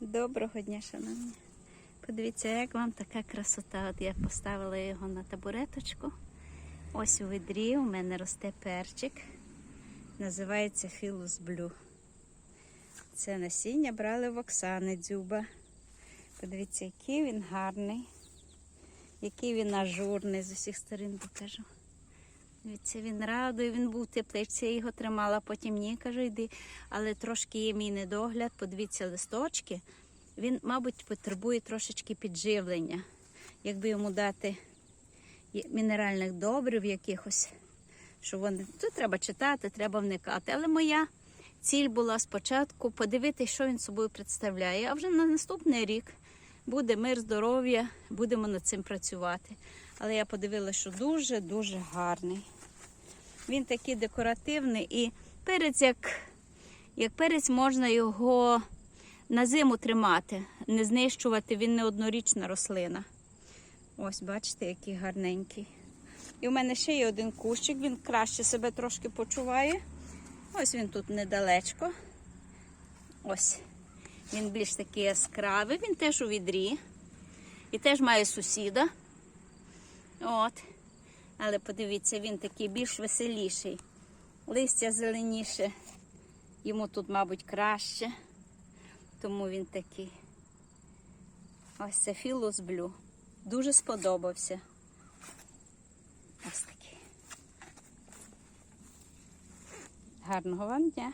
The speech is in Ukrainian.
Доброго дня, шановні. Подивіться, як вам така красота. От я поставила його на табуреточку. Ось у відрі у мене росте перчик. Називається Філус Блю. Це насіння брали в Оксани Дзюба. Подивіться, який він гарний, який він ажурний з усіх сторін покажу. Дивіться, він радує, він був в тепличці, я його тримала, потім ні, кажу, йди. Але трошки є мій недогляд, подивіться листочки. Він, мабуть, потребує трошечки підживлення. Якби йому дати мінеральних добрив якихось, що вони. Тут треба читати, треба вникати. Але моя ціль була спочатку подивитися, що він собою представляє. А вже на наступний рік буде мир, здоров'я, будемо над цим працювати. Але я подивилася, що дуже-дуже гарний. Він такий декоративний і перець, як, як перець, можна його на зиму тримати, не знищувати, він не однорічна рослина. Ось, бачите, який гарненький. І у мене ще є один кущик, він краще себе трошки почуває. Ось він тут недалечко. Ось. Він більш такий яскравий, він теж у відрі. І теж має сусіда. От. Але подивіться, він такий більш веселіший. Листя зеленіше. Йому тут, мабуть, краще. Тому він такий. Ось це філус блю. Дуже сподобався. Ось такий. Гарного вам дня!